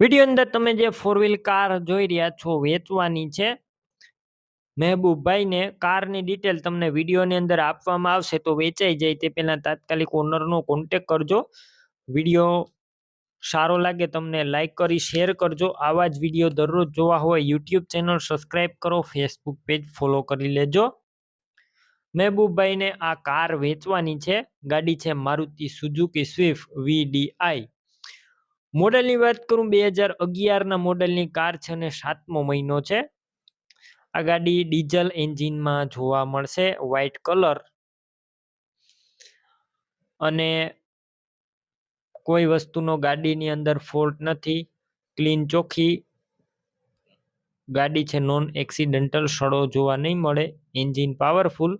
Video અંદર તમે જે ફોર વ્હીલ કાર જોઈ રહ્યા છો, વેચવાની છે, મહેબૂબભાઈને કારની ડિટેલ તમને વિડીયોની અંદર આપવામાં આવશે, તો વેચાઈ જાય, તે પહેલાં તાત્કાલિક ઓનરનો કોન્ટેક કરજો. વીડિયો સારો લાગે તમને લાઇક કરી શેર કરજો. આવા જ વીડિયો દરરોજ જોવા હોય યુટ્યુબ ચેનલ સબસ્ક્રાઈબ કરો ફેસબુક પેજ ફોલો કરી લેજો. મહેબૂબભાઈને આ કાર વેચવાની છે. ગાડી છે મારુતિ સુઝુકી સ્વિફ્ટ વીડીઆઈ મોડેલની વાત કરું, બે હજાર અગિયારના મોડેલની કાર છે અને સાતમો મહિનો છે. આ ગાડી ડીઝલ એન્જિનમાં જોવા મળશે વ્હાઇટ કલર. અને કોઈ વસ્તુનો ગાડીની અંદર ફોલ્ટ નથી, ક્લીન ચોખ્ખી. ગાડી છે નોન એક્સિડેન્ટલ, સડો જોવા નહીં મળે, એન્જિન પાવરફુલ.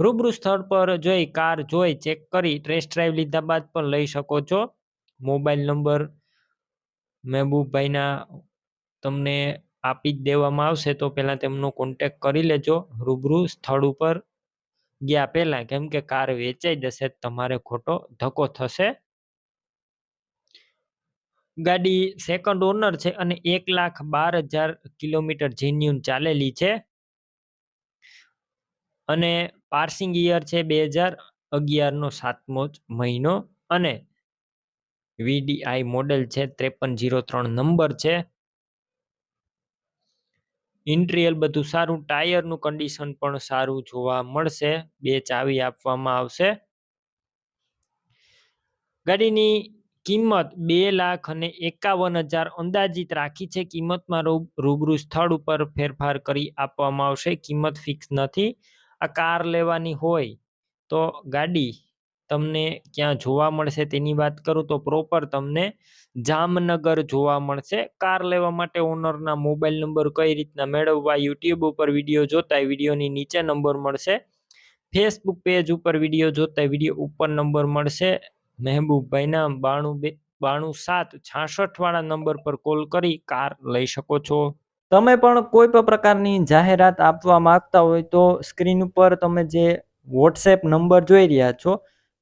રૂબરૂ સ્થળ પર જોઈ, કાર જોઈ, ચેક કરી, ટેસ્ટ ડ્રાઈવ લીધા બાદ પણ લઈ શકો છો. મોબાઈલ નંબર મહેબૂબભાઈના તમને આપી જ દેવામાં આવશે, તો પહેલાં તેમનો કોન્ટેક કરી લેજો. રૂબરૂ સ્થળ ઉપર ગયા પહેલાં, કેમ કે કાર વેચાઈ જશે તમારે ખોટો ધક્કો થશે. ગાડી સેકન્ડ ઓનર છે અને એક લાખ બાર હજાર કિલોમીટર જેન્યુન ચાલેલી છે. અને પાર્સિંગ યર છે બે હજાર અગિયારનો સાતમો જ મહિનો. અને વીડીઆઈ મોડેલ છે, ત્રેપન જીરો ત્રણ નંબર છે. ઇન્ટ્રીયલ બધું સારું, ટાયરનું કન્ડિશન પણ સારું જોવા મળશે. બે ચાવી આપવામાં આવશે. ગાડીની કિંમત બે લાખ અને એકાવન હજાર અંદાજિત રાખી છે. કિંમતમાં રૂબરૂ સ્થળ ઉપર ફેરફાર કરી આપવામાં આવશે. કિંમત ફિક્સ નથી. આ કાર લેવાની હોય તો ગાડી તમને ક્યાં જોવા મળશે તેની વાત કરું તો પ્રોપર તમને જામનગર જોવા મળશે. કાર લેવા માટે ઓનરના મોબાઈલ નંબર કઈ રીતના મેળવવા યુટ્યુબ ઉપર વીડિયો જોતા વિડીયોની નીચે નંબર મળશે. ફેસબુક પેજ ઉપર વીડિયો જોતા વીડિયો ઉપર નંબર મળશે. મહેબૂબભાઈના બાણું બે, બાણું સાત, છાસઠ વાળા નંબર પર કોલ કરી, કાર લઈ શકો છો. તમે પણ કોઈ પણ પ્રકારની જાહેરાત આપવા માંગતા હોય તો સ્ક્રીન ઉપર તમે જે વોટ્સએપ નંબર જોઈ રહ્યા છો